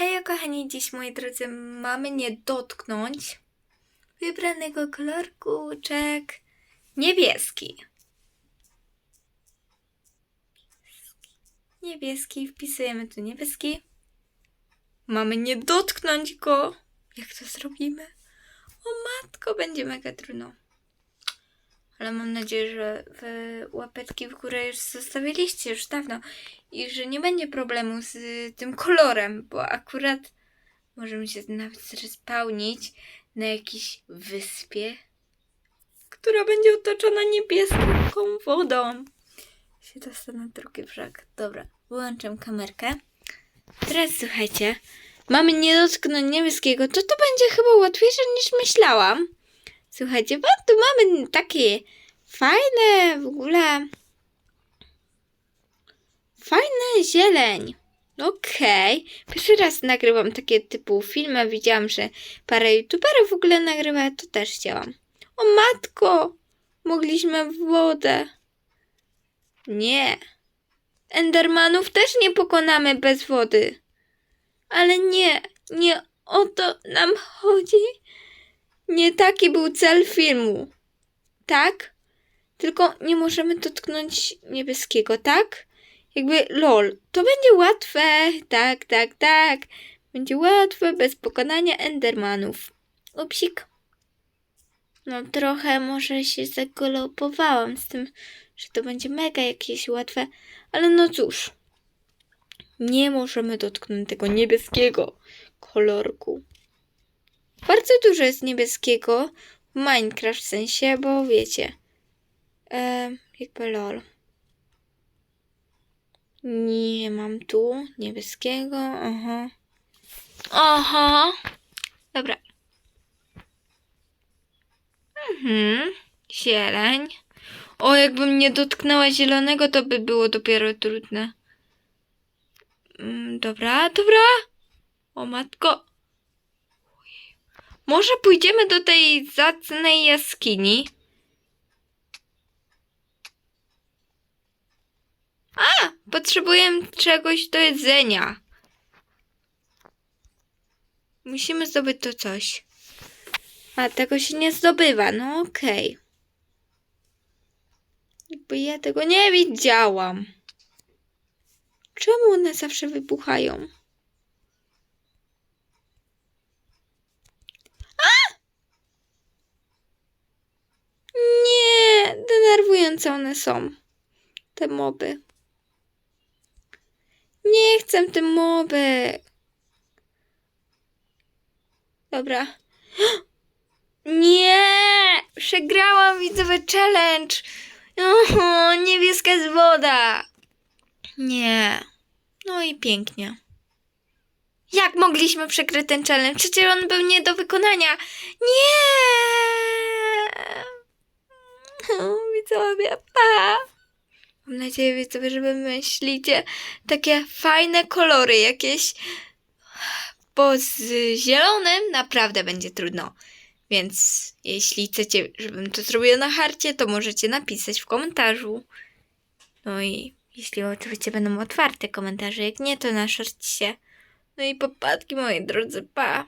Hej kochani, dziś moi drodzy mamy nie dotknąć wybranego kolorkuczek niebieski. Niebieski, wpisujemy tu niebieski. Mamy nie dotknąć go. Jak to zrobimy? O matko, będzie mega trudno. Ale mam nadzieję, że wy łapeczki w górę już zostawiliście już dawno i że nie będzie problemu z tym kolorem, bo akurat możemy się nawet zrespawnić na jakiejś wyspie, która będzie otoczona niebieską wodą. Się dostanę na drugi brzeg. Dobra, wyłączam kamerkę. Teraz słuchajcie, mamy nie dotknąć niebieskiego, to to będzie chyba łatwiejsze niż myślałam. Słuchajcie, bo tu mamy takie fajne w ogóle. Fajne zieleń. Okej. Pierwszy raz nagrywam takie typu filmy. Widziałam, że parę youtuberów w ogóle nagrywa. To też chciałam. O matko! Mogliśmy w wodę. Nie. Endermanów też nie pokonamy bez wody. Ale nie, nie o to nam chodzi. Nie taki był cel filmu. Tak? Tylko nie możemy dotknąć niebieskiego, tak? Jakby lol. To będzie łatwe. Tak, tak, tak. Będzie łatwe bez pokonania endermanów. Upsik. No trochę może się zagalopowałam z tym, że to będzie mega jakieś łatwe. Ale no cóż. Nie możemy dotknąć tego niebieskiego kolorku. Bardzo dużo jest niebieskiego Minecraft w sensie, bo wiecie. E, jakby lol. Nie mam tu niebieskiego. Aha. Aha. Dobra. Mhm. Zieleń. O, jakbym nie dotknęła zielonego, to by było dopiero trudne. Mm, dobra, dobra. O matko. Może pójdziemy do tej zacnej jaskini? A, potrzebuję czegoś do jedzenia. Musimy zdobyć to coś. A tego się nie zdobywa, no okej. Jakby ja tego nie widziałam. Czemu one zawsze wybuchają? Nie, denerwujące one są. Te moby. Nie chcę te moby. Dobra. Nie! Przegrałam widzowy challenge. Oho, niebieska jest woda. Nie. No i pięknie. Jak mogliśmy przegrać ten challenge? Przecież on był nie do wykonania. Nie! Widzowie, pa! Mam nadzieję, widzowie, że wy myślicie takie fajne kolory jakieś, bo z zielonym naprawdę będzie trudno. Więc jeśli chcecie, żebym to zrobiła na harcie, to możecie napisać w komentarzu. No i jeśli oczywiście będą otwarte komentarze, jak nie, to na szorcie. No i popadki, moi drodzy, pa!